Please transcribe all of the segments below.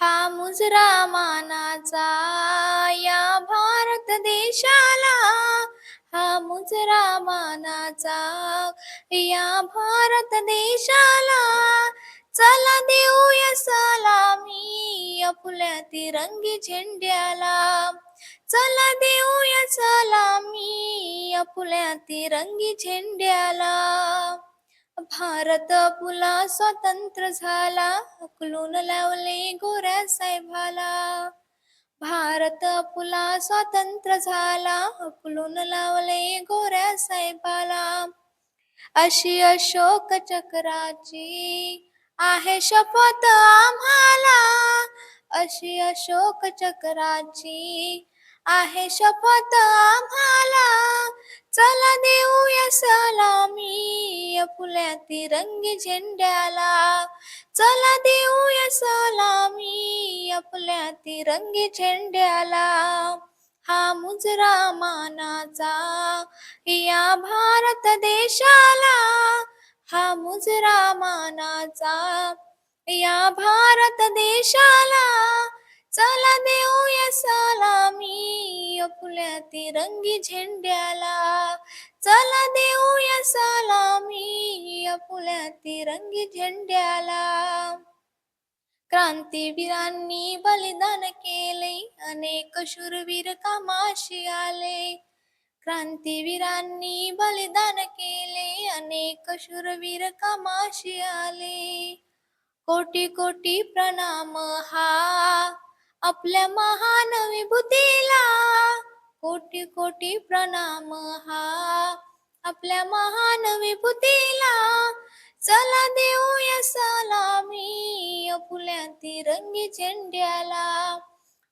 हा मुजरा मानाचा या भारत देशाला. हा मुजरा मानाचा या भारत देशाला. चला देऊया सलामी आपल्या तिरंगी झेंड्याला. चला देऊया सलामी आपल्या तिरंगी झेंड्याला. भारत पुला स्वतंत्र झाला हकलून लावले गोऱ्या साहेबाला. भारत पुला स्वतंत्र झाला हकलून लावले गोऱ्या साहेबाला. अशी अशोक चक्राची आहे शपथ आम्हाला. अशी अशोक चक्राची आहे शपथ आम्हाला. फुल्या तिरंगी झेंड्याला. चला देऊया सलामी आपल्या तिरंगी झेंड्याला. हा मुजरा मानाचा या भारत देशाला. हा मुजरा मानाचा या भारत देशाला. चला देऊया सलामी आपल्या तिरंगी झेंड्याला. चला देऊया सलामी आपल्या तिरंगी झेंड्याला. क्रांतीवीरांनी बलिदान केले अनेक शूरवीर कामाशी आले. क्रांतीवीरांनी बलिदान केले अनेक शूरवीर कामाशी आले. कोटी कोटी प्रणाम हा आपल्या महान विभूतीला. कोटी कोटी प्रणाम हा आपल्या महान विभूतीला. चला देऊया सलामी फुल्या तिरंगी झेंड्याला.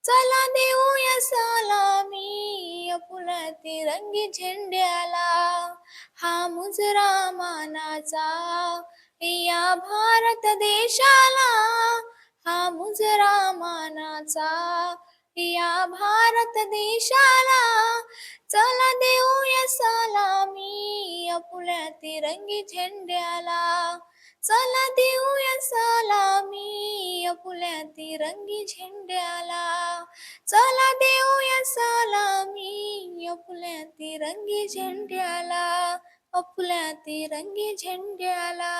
चला देऊया सलामी फुल्या तिरंगी झेंड्याला. हा मुजरा मानाचा या भारत देशाला. हा मुजरा मानाचा या भारत देशाला. चला देऊया सलामी आपल्या तिरंगी झेंड्याला. चला देऊया सलामी आपल्या तिरंगी झेंड्याला. चला देऊया सलामी आपल्या तिरंगी झेंड्याला. आपल्या तिरंगी झेंड्याला.